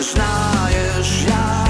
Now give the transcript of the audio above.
Znajesz jak